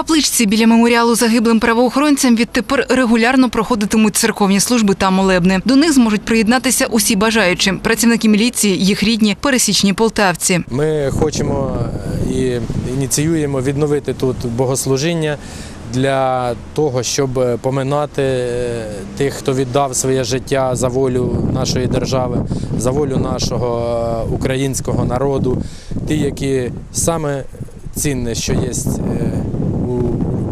капличці біля меморіалу загиблим правоохоронцям відтепер регулярно проходитимуть церковні служби та молебни. До них зможуть приєднатися усі бажаючі – працівники міліції, їх рідні, пересічні полтавці. Ми хочемо е, і ініціюємо відновити тут богослужіння для того, щоб поминати е, тих, хто віддав своє життя за волю нашої держави, за волю нашого е, українського народу, ті, які саме цінне, що є е,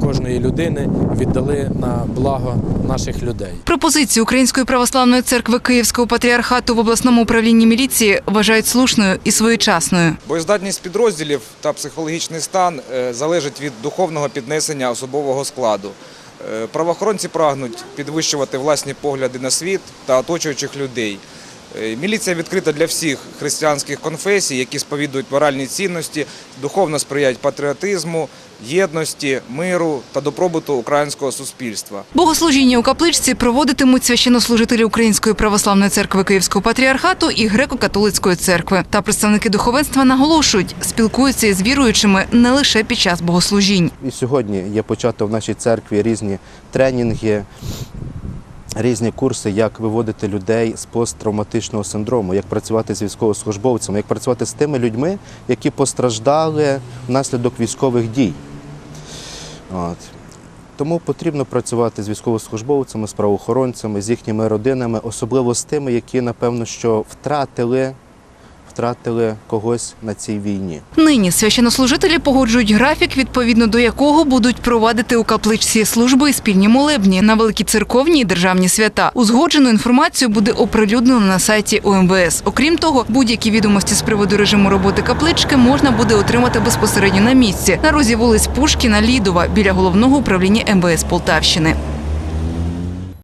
кожної людини, віддали на благо наших людей. Пропозицію Української православної церкви Київського патріархату в обласному управлінні міліції вважають слушною і своєчасною. Боєздатність підрозділів та психологічний стан е, залежить від духовного піднесення особового складу. Е, Правоохоронці прагнуть підвищувати власні погляди на світ та оточуючих людей. Е, Міліція відкрита для всіх християнських конфесій, які сповідують моральні цінності, духовно сприяють патріотизму, єдності, миру та добробуту українського суспільства. Богослужіння у капличці проводитимуть священнослужителі Української православної церкви Київського патріархату і греко-католицької церкви. Та представники духовенства наголошують, спілкуються із віруючими не лише під час богослужінь. І сьогодні є почато в нашій церкві різні тренінги, різні курси, як виводити людей з посттравматичного синдрому, як працювати з військовослужбовцями, як працювати з тими людьми, які постраждали внаслідок військових дій. От. Тому потрібно працювати з військовослужбовцями, з правоохоронцями, з їхніми родинами, особливо з тими, які, напевно, що втратили, втратили когось на цій війні. Нині священнослужителі погоджують графік, відповідно до якого будуть провадити у капличці служби і спільні молебні на великі церковні і державні свята. Узгоджену інформацію буде оприлюднено на сайті ОМВС. Окрім того, будь-які відомості з приводу режиму роботи каплички можна буде отримати безпосередньо на місці на розі вулиць Пушкіна, Лідова біля головного управління МВС Полтавщини.